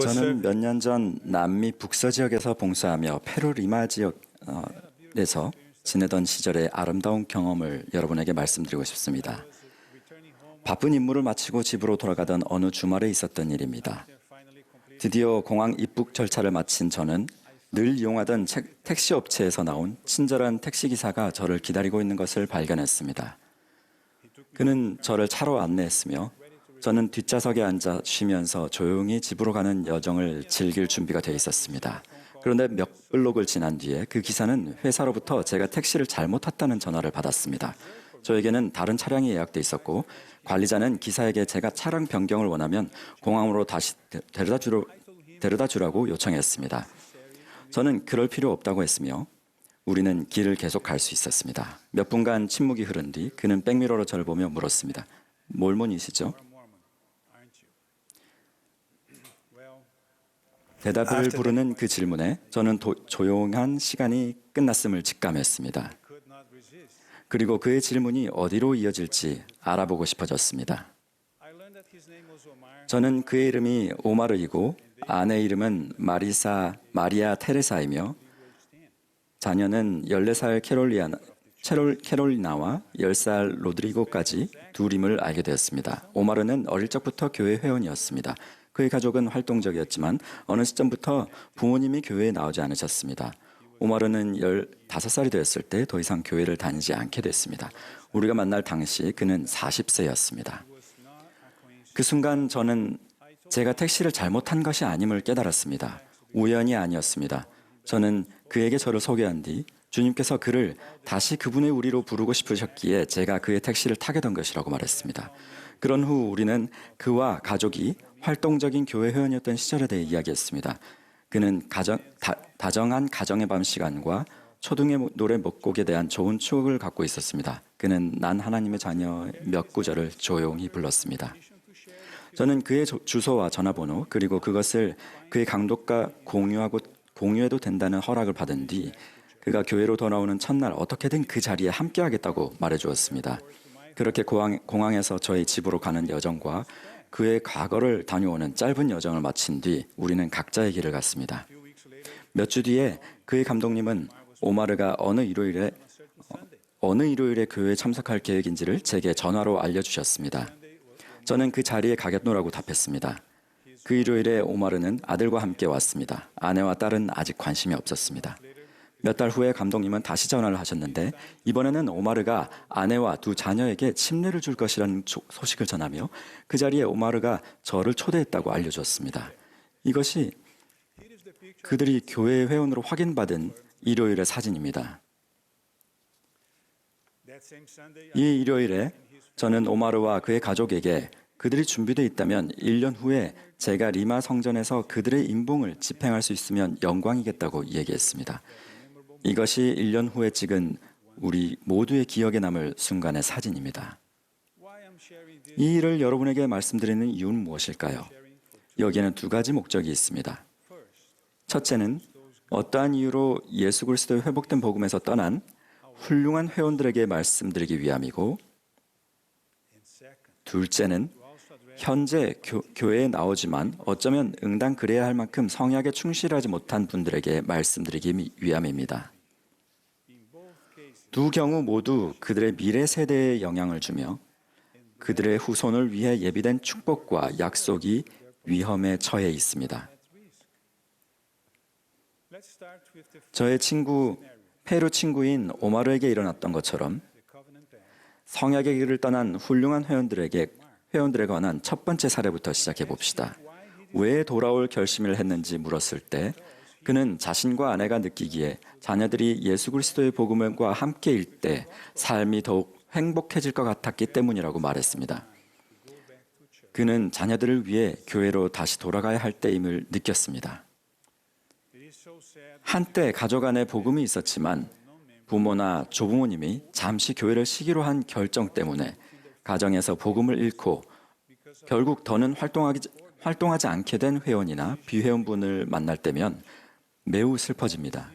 저는 serving 몇년 전 남미 북서 지역에서 봉사하며 페루 리마 지역에서 지내던 시절의 아름다운 경험을 여러분에게 말씀드리고 싶습니다. 바쁜 임무를 마치고 집으로 돌아가던 어느 주말에 있었던 일입니다. 드디어 공항 입국 절차를 마친 저는 늘 이용하던 책- 택시 업체에서 나온 친절한 택시 기사가 저를 기다리고 있는 것을 발견했습니다. 그는 저를 차로 안내했으며 저는 뒷좌석에 앉아 쉬면서 조용히 집으로 가는 여정을 즐길 준비가 돼 있었습니다. 그런데 몇 블록을 지난 뒤에 그 기사는 회사로부터 제가 택시를 잘못 탔다는 전화를 받았습니다. 저에게는 다른 차량이 예약돼 있었고 관리자는 기사에게 제가 차량 변경을 원하면 공항으로 다시 데- 데려다 주로 데려다 주라고 요청했습니다. 저는 그럴 필요 없다고 했으며 우리는 길을 계속 갈 수 있었습니다. 몇 분간 침묵이 흐른 뒤 그는 백미러로 저를 보며 물었습니다. 몰몬이시죠? 대답을 부르는 그 질문에 저는 도- 조용한 시간이 끝났음을 직감했습니다. 그리고 그의 질문이 어디로 이어질지 알아보고 싶어졌습니다. 저는 그의 이름이 오마르이고 아내 이름은 마리사 마리아 테레사이며 자녀는 14살 캐롤리아나 캐롤, 캐롤리나와 10살 로드리고까지 둘임을 알게 되었습니다. 오마르는 어릴 적부터 교회 회원이었습니다. 그의 가족은 활동적이었지만 어느 시점부터 부모님이 교회에 나오지 않으셨습니다. 오마르는 15살이 되었을 때 더 이상 교회를 다니지 않게 됐습니다. 우리가 만날 당시 그는 40세였습니다. 그 순간 저는 제가 택시를 잘못한 것이 아님을 깨달았습니다. 우연이 아니었습니다. 저는 그에게 저를 소개한 뒤 주님께서 그를 다시 그분의 우리로 부르고 싶으셨기에 제가 그의 택시를 타게 된 것이라고 말했습니다. 그런 후 우리는 그와 가족이 활동적인 교회 회원이었던 시절에 대해 이야기했습니다. 그는 가정, 다, 정한 가정의 밤 시간과 초등의 노래 몇 곡에 대한 좋은 추억을 갖고 있었습니다. 그는 난 하나님의 자녀 몇 구절을 조용히 불렀습니다. 저는 그의 조- 주소와 전화번호 그리고 그것을 그의 감독과 공유하고 공유해도 된다는 허락을 받은 뒤 그가 교회로 돌아오는 첫날 어떻게든 그 자리에 함께하겠다고 말해주었습니다. 그렇게 공항, 공항에서 저희 집으로 가는 여정과 그의 과거를 다녀오는 짧은 여정을 마친 뒤 우리는 각자의 길을 갔습니다. 몇 주 뒤에 그의 감독님은 오마르가 어느 일요일에 어, 어느 일요일에 교회에 참석할 계획인지를 제게 전화로 알려주셨습니다. 저는 그 자리에 가겠노라고 답했습니다. 그 일요일에 오마르는 아들과 함께 왔습니다. 아내와 딸은 아직 관심이 없었습니다. 몇 달 후에 감독님은 다시 전화를 하셨는데 이번에는 오마르가 아내와 두 자녀에게 침례를 줄 것이라는 조- 소식을 전하며 그 자리에 오마르가 저를 초대했다고 알려줬습니다. 이것이 그들이 교회 회원으로 확인받은 일요일의 사진입니다. 이 일요일에 저는 오마르와 그의 가족에게 그들이 준비되어 있다면 1년 후에 제가 리마 성전에서 그들의 임봉을 집행할 수 있으면 영광이겠다고 얘기했습니다. 이것이 1년 후에 찍은 우리 모두의 기억에 남을 순간의 사진입니다. 이 일을 여러분에게 말씀드리는 이유는 무엇일까요? 여기에는 두 가지 목적이 있습니다. 첫째는 어떠한 이유로 예수 그리스도의 회복된 복음에서 떠난 훌륭한 회원들에게 말씀드리기 위함이고 둘째는 현재 교, 교회에 나오지만 어쩌면 응당 그래야 할 만큼 성약에 충실하지 못한 분들에게 말씀드리기 위함입니다. 두 경우 모두 그들의 미래 세대에 영향을 주며 그들의 후손을 위해 예비된 축복과 약속이 위험에 처해 있습니다. 저의 친구 페루 친구인 오마르에게 일어났던 것처럼 성약의 길을 떠난 훌륭한 회원들에게 회원들에 관한 첫 번째 사례부터 시작해 봅시다. 왜 돌아올 결심을 했는지 물었을 때 그는 자신과 아내가 느끼기에 자녀들이 예수 그리스도의 복음과 함께일 때 삶이 더욱 행복해질 것 같았기 때문이라고 말했습니다. 그는 자녀들을 위해 교회로 다시 돌아가야 할 때임을 느꼈습니다. 한때 가족 안에 복음이 있었지만 부모나 조부모님이 잠시 교회를 시기로 한 결정 때문에 가정에서 복음을 잃고 결국 더는 활동하기, 활동하지 않게 된 회원이나 비회원분을 만날 때면 매우 슬퍼집니다.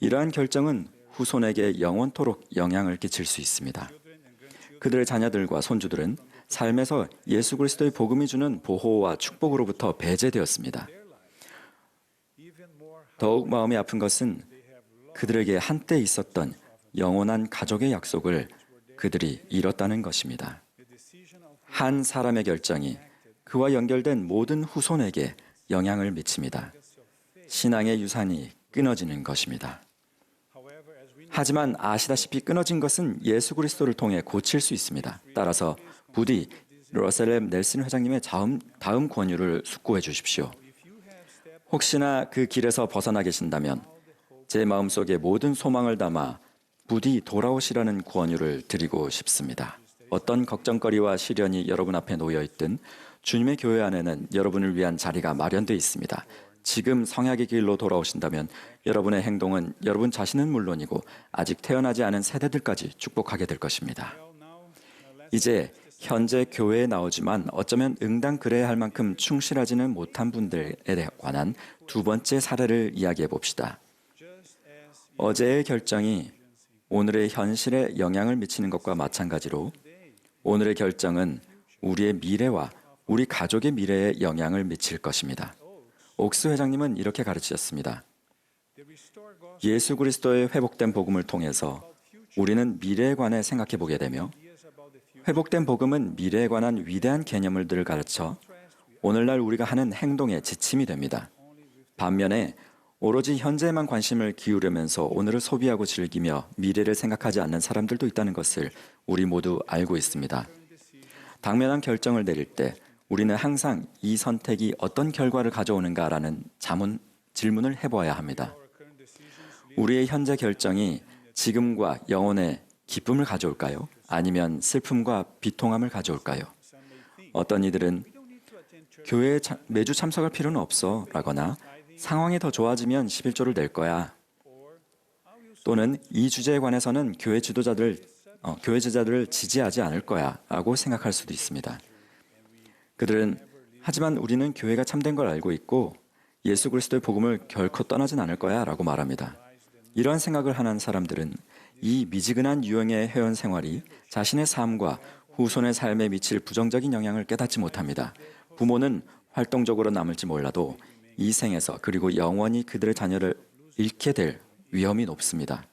이러한 결정은 후손에게 영원토록 영향을 끼칠 수 있습니다. 그들의 자녀들과 손주들은 삶에서 예수 그리스도의 복음이 주는 보호와 축복으로부터 배제되었습니다. 더욱 마음이 아픈 것은 그들에게 한때 있었던 영원한 가족의 약속을 그들이 잃었다는 것입니다. 한 사람의 결정이 그와 연결된 모든 후손에게 영향을 미칩니다. 신앙의 유산이 끊어지는 것입니다. 하지만 아시다시피 끊어진 것은 예수 그리스도를 통해 고칠 수 있습니다. 따라서 부디 러셀렘 넬슨 회장님의 다음, 다음 권유를 숙고해 주십시오. 혹시나 그 길에서 벗어나 계신다면 제 마음속에 모든 소망을 담아 부디 돌아오시라는 권유를 드리고 싶습니다. 어떤 걱정거리와 시련이 여러분 앞에 놓여 있든 주님의 교회 안에는 여러분을 위한 자리가 마련되어 있습니다. 지금 성약의 길로 돌아오신다면 여러분의 행동은 여러분 자신은 물론이고 아직 태어나지 않은 세대들까지 축복하게 될 것입니다. 이제 현재 교회에 나오지만 어쩌면 응당 그래야 할 만큼 충실하지는 못한 분들에 관한 두 번째 사례를 이야기해 봅시다. 어제의 결정이 오늘의 현실에 영향을 미치는 것과 마찬가지로 오늘의 결정은 우리의 미래와 우리 가족의 미래에 영향을 미칠 것입니다. 옥스 회장님은 이렇게 가르치셨습니다. 예수 그리스도의 회복된 복음을 통해서 우리는 미래에 관해 생각해 보게 되며 회복된 복음은 미래에 관한 위대한 개념들을 가르쳐 오늘날 우리가 하는 행동의 지침이 됩니다. 반면에 오로지 현재에만 관심을 기울이면서 오늘을 소비하고 즐기며 미래를 생각하지 않는 사람들도 있다는 것을 우리 모두 알고 있습니다. 당면한 결정을 내릴 때 우리는 항상 이 선택이 어떤 결과를 가져오는가라는 자문, 질문을 해보아야 합니다. 우리의 현재 결정이 지금과 영혼의 기쁨을 가져올까요? 아니면 슬픔과 비통함을 가져올까요? 어떤 이들은 교회에 차- 매주 참석할 필요는 없어 라거나 상황이 더 좋아지면 11조를 낼 거야. 또는 이 주제에 관해서는 교회 지도자들 어, 교회 제자들을 지지하지 않을 거야 라고 생각할 수도 있습니다. 그들은 하지만 우리는 교회가 참된 걸 알고 있고 예수 그리스도의 복음을 결코 떠나진 않을 거야 라고 말합니다. 이러한 생각을 하는 사람들은 이 미지근한 유형의 회원 생활이 자신의 삶과 후손의 삶에 미칠 부정적인 영향을 깨닫지 못합니다. 부모는 활동적으로 남을지 몰라도 이 생에서 그리고 영원히 그들의 자녀를 잃게 될 위험이 높습니다.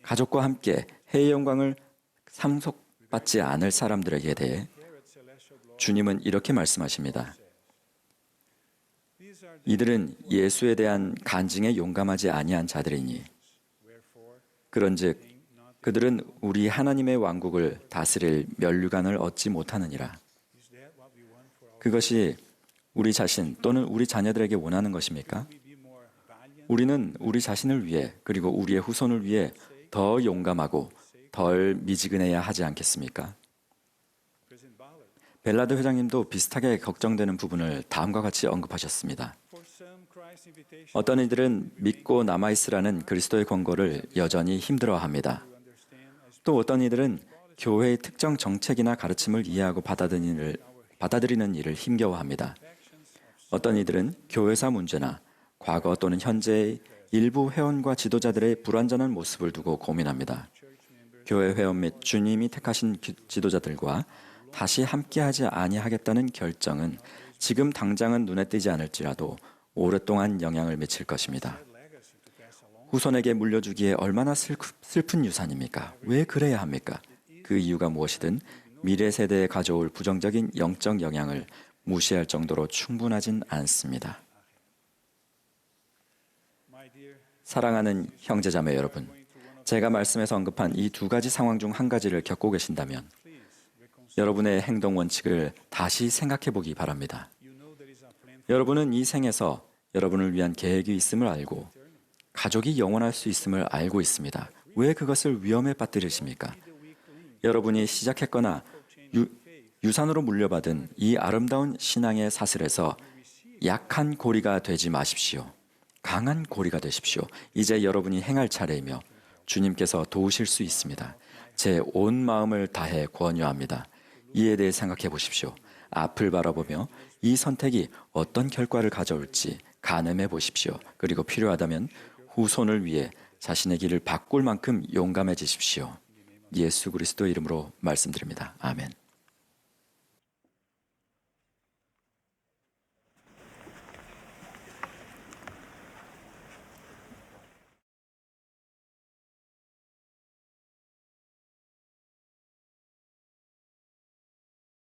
가족과 함께 해의 영광을 상속받지 않을 사람들에게 대해 주님은 이렇게 말씀하십니다. 이들은 예수에 대한 간증에 용감하지 아니한 자들이니 그런즉 그들은 우리 하나님의 왕국을 다스릴 면류관을 얻지 못하느니라. 그것이 우리 자신 또는 우리 자녀들에게 원하는 것입니까? 우리는 우리 자신을 위해 그리고 우리의 후손을 위해 더 용감하고 덜 미지근해야 하지 않겠습니까? 벨라드 회장님도 비슷하게 걱정되는 부분을 다음과 같이 언급하셨습니다. 어떤 이들은 믿고 남아 있으라는 그리스도의 권고를 여전히 힘들어합니다. 또 어떤 이들은 교회의 특정 정책이나 가르침을 이해하고 받아들이는 일을, 받아들이는 일을 힘겨워합니다. 어떤 이들은 교회사 문제나 과거 또는 현재의 일부 회원과 지도자들의 불완전한 모습을 두고 고민합니다. 교회 회원 및 주님이 택하신 기- 지도자들과 다시 함께하지 아니하겠다는 결정은 지금 당장은 눈에 띄지 않을지라도 오랫동안 영향을 미칠 것입니다. 후손에게 물려주기에 얼마나 슬- 슬픈 유산입니까? 왜 그래야 합니까? 그 이유가 무엇이든 미래 세대에 가져올 부정적인 영적 영향을 무시할 정도로 충분하진 않습니다. 사랑하는 형제자매 여러분, 제가 말씀에서 언급한 이 두 가지 상황 중 한 가지를 겪고 계신다면 여러분의 행동 원칙을 다시 생각해 보기 바랍니다. 여러분은 이 생에서 여러분을 위한 계획이 있음을 알고 가족이 영원할 수 있음을 알고 있습니다. 왜 그것을 위험에 빠뜨리십니까? 여러분이 시작했거나 유, 유산으로 물려받은 이 아름다운 신앙의 사슬에서 약한 고리가 되지 마십시오. 강한 고리가 되십시오. 이제 여러분이 행할 차례이며 주님께서 도우실 수 있습니다. 제 온 마음을 다해 권유합니다. 이에 대해 생각해 보십시오. 앞을 바라보며 이 선택이 어떤 결과를 가져올지 가늠해 보십시오. 그리고 필요하다면 후손을 위해 자신의 길을 바꿀 만큼 용감해지십시오. 예수 그리스도 이름으로 말씀드립니다. 아멘.